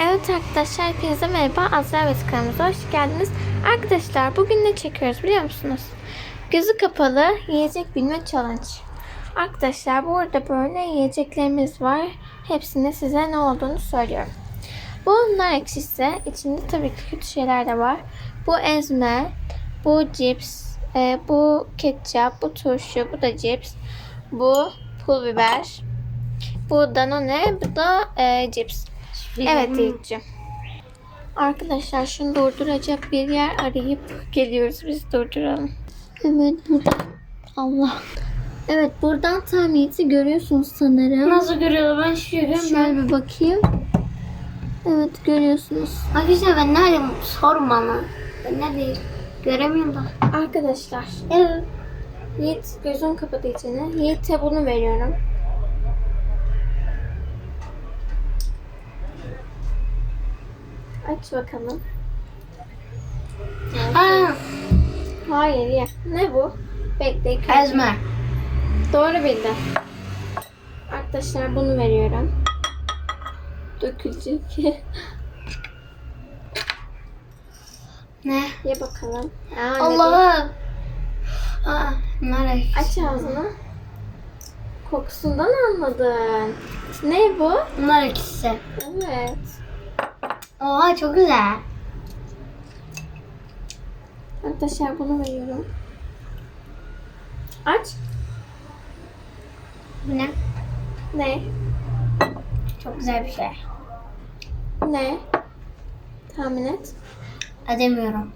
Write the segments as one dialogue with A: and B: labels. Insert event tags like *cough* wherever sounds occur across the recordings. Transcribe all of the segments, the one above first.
A: Evet arkadaşlar herkese merhaba. Azra ve kanalımıza hoş geldiniz. Arkadaşlar bugün ne çekiyoruz biliyor musunuz? Gözü kapalı yiyecek bilme challenge. Arkadaşlar burada böyle yiyeceklerimiz var. Hepsinde size ne olduğunu söylüyorum. Bu nar ekşisi. içinde tabii ki kötü şeyler de var. Bu ezme, bu cips, e, bu ketçap, bu turşu, bu da cips, bu pul biber, bu danone, bu da e. Evet Yiğit'ciğim. Arkadaşlar şunu durduracak bir yer arayıp geliyoruz. Biz durduralım. Evet burada. Allah. Evet buradan tam Yiğit'i görüyorsunuz sanırım.
B: Nasıl görüyorlar? Ben şu görüyorum.
A: Şöyle bir bakayım. Evet görüyorsunuz.
B: Arkadaşlar ben neredeyim? Sorun bana. Ben neredeyim? Göremiyorum da.
A: Arkadaşlar
B: Evet.
A: Yiğit gözünü kapadı içine. Yiğit'e bunu veriyorum. Aç bakalım.
B: Ha,
A: Hayır ye. Ne bu? Bekle. yıkayacağım.
B: ezme.
A: Doğru bildin. Arkadaşlar bunu veriyorum. Dökülecek. *laughs*
B: Ne?
A: Ye bakalım. Aa, ne
B: Allah'ım. Aa, nereye?
A: Aç ağzını. Kokusundan anladın. Ne bu?
B: Bunlar ikisi.
A: Evet.
B: Oha çok güzel.
A: Arkadaşlar bunu veriyorum. Aç.
B: Bu ne?
A: Ne?
B: Çok güzel bir şey.
A: Ne? Tahmin et.
B: Edemiyorum.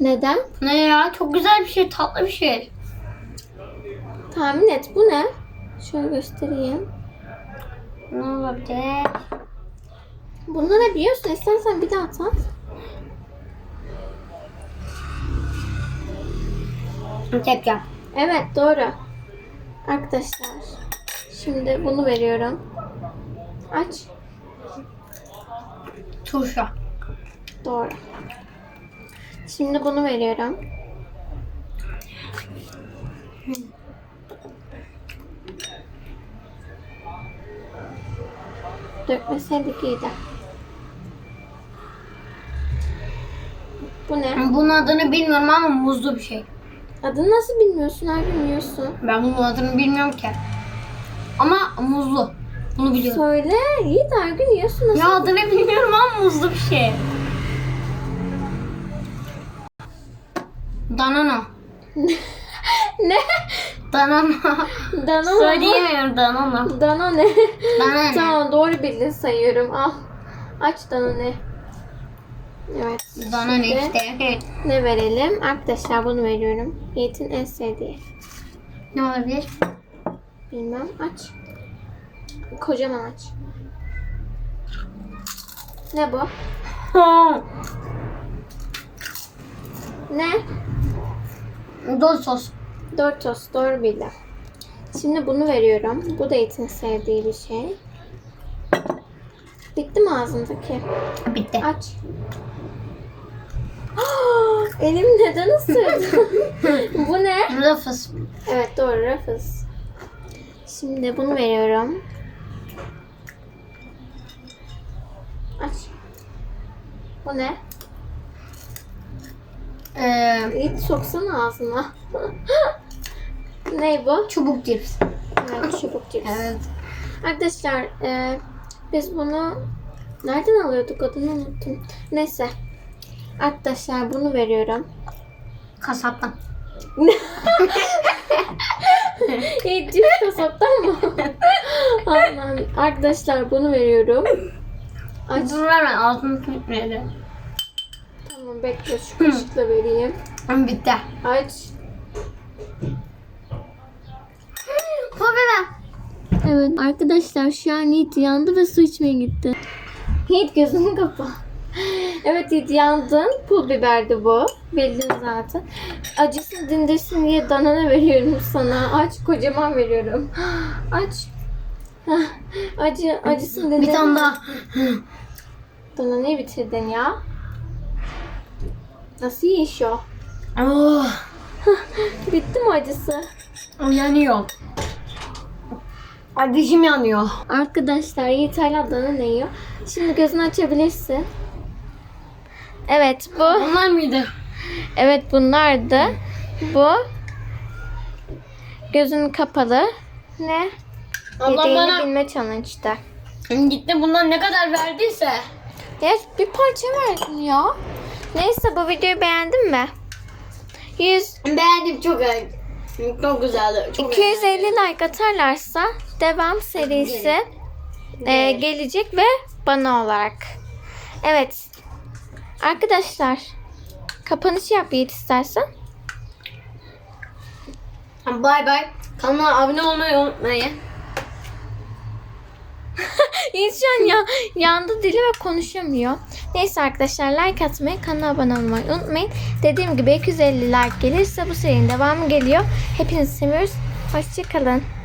A: Neden?
B: Ne ya? Çok güzel bir şey. Tatlı bir şey.
A: Tahmin et. Bu ne? Şöyle göstereyim.
B: Ne olabilir?
A: Bunları biliyorsun. İstersen bir daha tat.
B: Ketçap.
A: Evet doğru. Arkadaşlar şimdi bunu veriyorum. Aç.
B: Turşu.
A: Doğru. Şimdi bunu veriyorum. Dökmeseydik iyiydi. Bu ne?
B: Bunun adını bilmiyorum ama muzlu bir şey.
A: Adını nasıl bilmiyorsun? Her gün yiyorsun.
B: Ben bunun adını bilmiyorum ki. Ama muzlu. Bunu biliyorum.
A: Söyle. Yiğit her gün yiyorsun. Nasıl?
B: Ya adını bilmiyorum ama muzlu bir şey. Danana.
A: ne?
B: Danana.
A: Dana mı?
B: Söyleyemiyorum danana.
A: Dana ne?
B: Dana ne?
A: tamam doğru bildin sayıyorum. Al. Aç dana ne? Evet.
B: Dana ne işte.
A: Ne verelim? Arkadaşlar bunu veriyorum. Yiğit'in en sevdiği.
B: ne olabilir?
A: Bilmem. Aç. Kocaman aç. Ne bu? Ne?
B: Doritos.
A: Doritos. Doğru bildim. Şimdi bunu veriyorum. Bu da Yiğit'in sevdiği bir şey. Bitti mi ağzındaki?
B: Bitti.
A: Aç. *gasps* Elim neden ısırdın? *laughs* Bu ne?
B: Ruffles.
A: Evet doğru Ruffles. Şimdi bunu veriyorum. Aç. Bu ne?
B: Ee,
A: Hiç soksana ağzına. *laughs* ne bu?
B: çubuk cips.
A: Evet çubuk cips.
B: Evet.
A: Arkadaşlar e, biz bunu nereden alıyorduk adını unuttum. Neyse. Arkadaşlar bunu veriyorum.
B: Kasaptan. *laughs*
A: Hiç cips kasaptan mı? Allah'ım. Arkadaşlar bunu veriyorum. Aç.
B: Dur ver ben ağzını tutmayalım.
A: Tamam bekle şu kaşıkla vereyim.
B: Bitti.
A: Aç.
B: Bu bebe.
A: Evet arkadaşlar şu an Yiğit yandı ve su içmeye gitti. Yiğit gözünü kapa. Evet Yiğit yandın. Pul biberdi bu. Bildin zaten. Acısını dindirsin diye danana veriyorum sana. Aç kocaman veriyorum. Aç. Acı, acısını dindir.
B: Bir tane daha.
A: Dananayı bitirdin ya. Nasıl yiyiş o?
B: Oh,
A: Bitti mi acısı?
B: yanıyor. Ay dişim yanıyor.
A: Arkadaşlar Yiğit hala dana yiyor. Şimdi gözünü açabilirsin. Evet bu.
B: Onlar mıydı?
A: Evet bunlardı. Bu. Gözün kapalı. Ne?
B: Ablam
A: Yediğini
B: bana
A: bilme challenge'da.
B: gitti bundan ne kadar verdiyse.
A: Ya bir parça verdin ya. Neyse bu videoyu beğendin mi? 100
B: Beğendim çok çok güzeldi. Çok
A: 250 like atarlarsa devam serisi e, gelecek ve bana olarak. Evet. Arkadaşlar kapanış yap Yiğit istersen.
B: Bay bay. Kanala abone olmayı unutmayın.
A: Yiğit şu an ya, yandı dili ve konuşamıyor. Neyse arkadaşlar like atmayı, kanala abone olmayı unutmayın. Dediğim gibi 250 like gelirse bu serinin devamı geliyor. Hepinizi seviyoruz. Hoşçakalın.